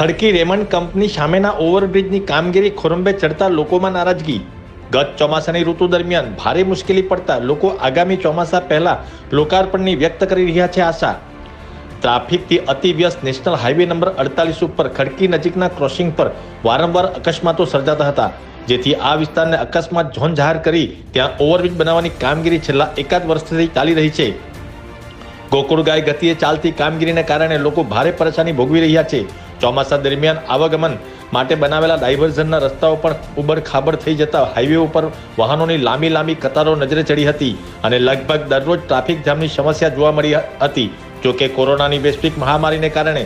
ખડકી Raymond company સામેના ઓવરબ્રિજની કામગીરી ખોરંબે ચડતા લોકોમાં નારાજગી. ગત ચોમાસાની ઋતુ દરમિયાન ભારે મુશ્કેલી પડતા લોકો આગામી ચોમાસા પહેલા લોકાર્પણની વ્યક્ત કરી રહ્યા છે આશા. ટ્રાફિકથી અતિવ્યસ્ત નેશનલ હાઈવે નંબર અડતાલીસ ઉપર ખડકી નજીકના ક્રોસિંગ પર વારંવાર અકસ્માતો સર્જાતા હતા, જેથી આ વિસ્તારને અકસ્માત ઝોન જાહેર કરી ત્યાં ઓવરબ્રિજ બનાવવાની કામગીરી છેલ્લા એકાદ વર્ષથી ચાલી રહી છે. ગોકુળ ગાય ગતિએ ચાલતી કામગીરીને કારણે લોકો ભારે પરેશાની ભોગવી રહ્યા છે. ચોમાસા દરમિયાન આવાગમન માટે બનાવેલા ડાયવર્ઝનના રસ્તાઓ પણ ઉબડખાબડ થઈ જતા હાઈવે ઉપર વાહનોની લાંબી લાંબી કતારો નજરે ચડી હતી અને લગભગ દરરોજ ટ્રાફિક જામની સમસ્યા જોવા મળી હતી. જોકે કોરોનાની વૈશ્વિક મહામારીને કારણે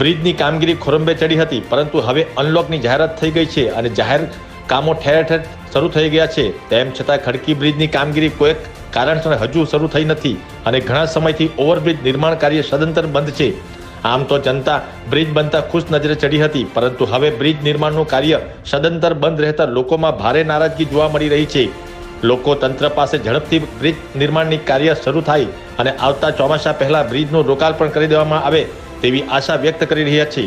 બ્રિજની કામગીરી ખોરંબે ચડી હતી, પરંતુ હવે અનલોકની જાહેરાત થઈ ગઈ છે અને જાહેર કામો ઠેર ઠેર શરૂ થઈ ગયા છે. તેમ છતાં ખડકી બ્રિજની કામગીરી કોઈક કારણસર હજુ શરૂ થઈ નથી અને ઘણા સમયથી ઓવરબ્રિજ નિર્માણ કાર્ય સદંતર બંધ છે. આમ તો જનતા બ્રિજ બનતા ખુશ નજરે ચડી હતી, પરંતુ હવે બ્રિજ નિર્માણનું કાર્ય સદંતર બંધ રહેતા લોકોમાં ભારે નારાજગી જોવા મળી રહી છે. લોકો તંત્ર પાસે ઝડપથી બ્રિજ નિર્માણની કાર્ય શરૂ થાય અને આવતા ચોમાસા પહેલા બ્રિજનું લોકાર્પણ કરી દેવામાં આવે તેવી આશા વ્યક્ત કરી રહ્યા છે.